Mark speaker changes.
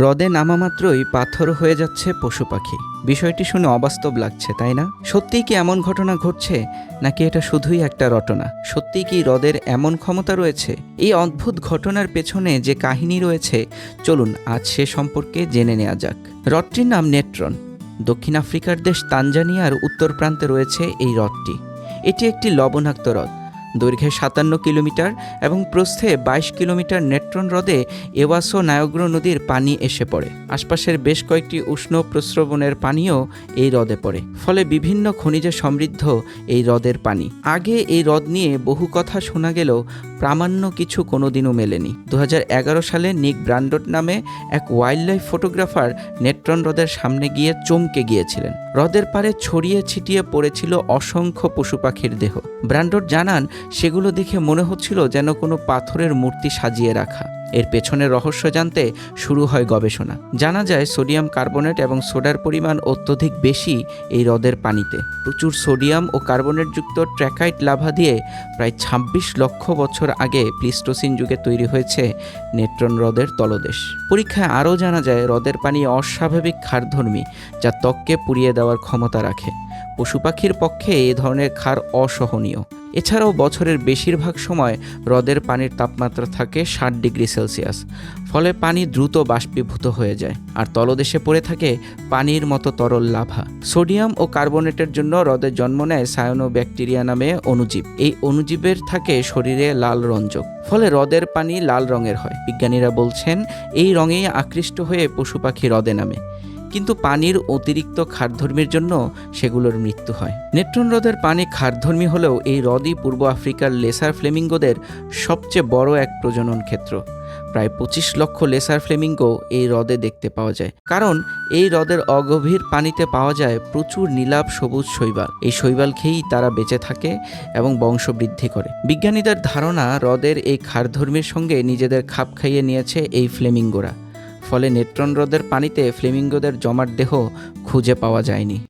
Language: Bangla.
Speaker 1: হ্রদে নামা মাত্রই পাথর হয়ে যাচ্ছে পশু পাখি বিষয়টি শুনে অবাস্তব লাগছে, তাই না? সত্যিই কি এমন ঘটনা ঘটছে, নাকি এটা শুধুই একটা রটনা? সত্যিই কি হ্রদের এমন ক্ষমতা রয়েছে? এই অদ্ভুত ঘটনার পেছনে যে কাহিনী রয়েছে, চলুন আজ সে সম্পর্কে জেনে নেওয়া যাক। হ্রদটির নাম নেট্রন। দক্ষিণ আফ্রিকার দেশ তানজানিয়ার উত্তর প্রান্তে রয়েছে এই হ্রদটি। এটি একটি লবণাক্ত হ্রদ। দৈর্ঘ্যে সাতান্ন কিলোমিটার এবং প্রস্থে বাইশ কিলোমিটার নেট্রন হ্রদে এওয়াসো নায়গ্র নদীর পানি এসে পড়ে। আশপাশের বেশ কয়েকটি উষ্ণ প্রস্রবণের পানিও এই হ্রদে পড়ে, ফলে বিভিন্ন খনিজে সমৃদ্ধ এই হ্রদের পানি। আগে এই হ্রদ নিয়ে বহু কথা শোনা গেলেও প্রামাণ্য কিছু কোনোদিনও মেলেনি। দু হাজার এগারো সালে নিক ব্রান্ডট নামে এক ওয়াইল্ড লাইফ ফটোগ্রাফার নেট্রন হ্রদের সামনে গিয়ে চমকে গিয়েছিলেন। হ্রদের পারে ছড়িয়ে ছিটিয়ে পড়েছিল অসংখ্য পশু পাখির দেহ। ব্রান্ডট জানান সেগুলো দেখে মনে হচ্ছিল যেন কোনো পাথরের মূর্তি সাজিয়ে রাখা। এর পেছনের রহস্য জানতে শুরু হয় গবেষণা। জানা যায় সোডিয়াম কার্বনেট এবং সোডার পরিমাণ অত্যধিক বেশি এই হ্রদের পানিতে। প্রচুর সোডিয়াম ও কার্বনেটযুক্ত ট্র্যাকাইট লাভা দিয়ে প্রায় ২৬ লক্ষ বছর আগে প্লিস্টোসিন যুগে তৈরি হয়েছে নেট্রন হ্রদের তলদেশ। পরীক্ষায় আরও জানা যায়, হ্রদের পানি অস্বাভাবিক ক্ষারধর্মী, যা ত্বককে পুড়িয়ে দেওয়ার ক্ষমতা রাখে। পশু পাখির পক্ষে এ ধরনের ক্ষার অসহনীয়। এছাড়াও বছরের বেশিরভাগ সময় হ্রদের পানির তাপমাত্রা থাকে ষাট ডিগ্রি সেলসিয়াস, ফলে পানি দ্রুত বাষ্পীভূত হয়ে যায় আর তলদেশে পড়ে থাকে পানির মতো তরল লাভা। সোডিয়াম ও কার্বনেটের জন্য হ্রদে জন্ম নেয় সায়নো ব্যাকটেরিয়া নামে অণুজীব। এই অণুজীবের থাকে শরীরে লাল রঞ্জক, ফলে হ্রদের পানি লাল রঙের হয়। বিজ্ঞানীরা বলছেন, এই রঙেই আকৃষ্ট হয়ে পশু পাখি হ্রদে নামে। কিন্তু পানির অতিরিক্ত ক্ষারধর্মীর জন্য সেগুলোর মৃত্যু হয়। নেট্রন হ্রদের পানি ক্ষারধর্মী হলেও এই হ্রদই পূর্ব আফ্রিকার লেসার ফ্লেমিঙ্গোদের সবচেয়ে বড় এক প্রজনন ক্ষেত্র। প্রায় পঁচিশ লক্ষ লেসার ফ্লেমিঙ্গো এই হ্রদে দেখতে পাওয়া যায়। কারণ এই হ্রদের অগভীর পানিতে পাওয়া যায় প্রচুর নীলাভ সবুজ শৈবাল। এই শৈবাল খেয়েই তারা বেঁচে থাকে এবং বংশবৃদ্ধি করে। বিজ্ঞানীদের ধারণা হ্রদের এই ক্ষারধর্মীর সঙ্গে নিজেদের খাপ খাইয়ে নিয়েছে এই ফ্লেমিঙ্গোরা। ফলে নেট্রন হ্রদের পানিতে ফ্লেমিঙ্গোদের জমাট দেহ খুঁজে পাওয়া যায়নি।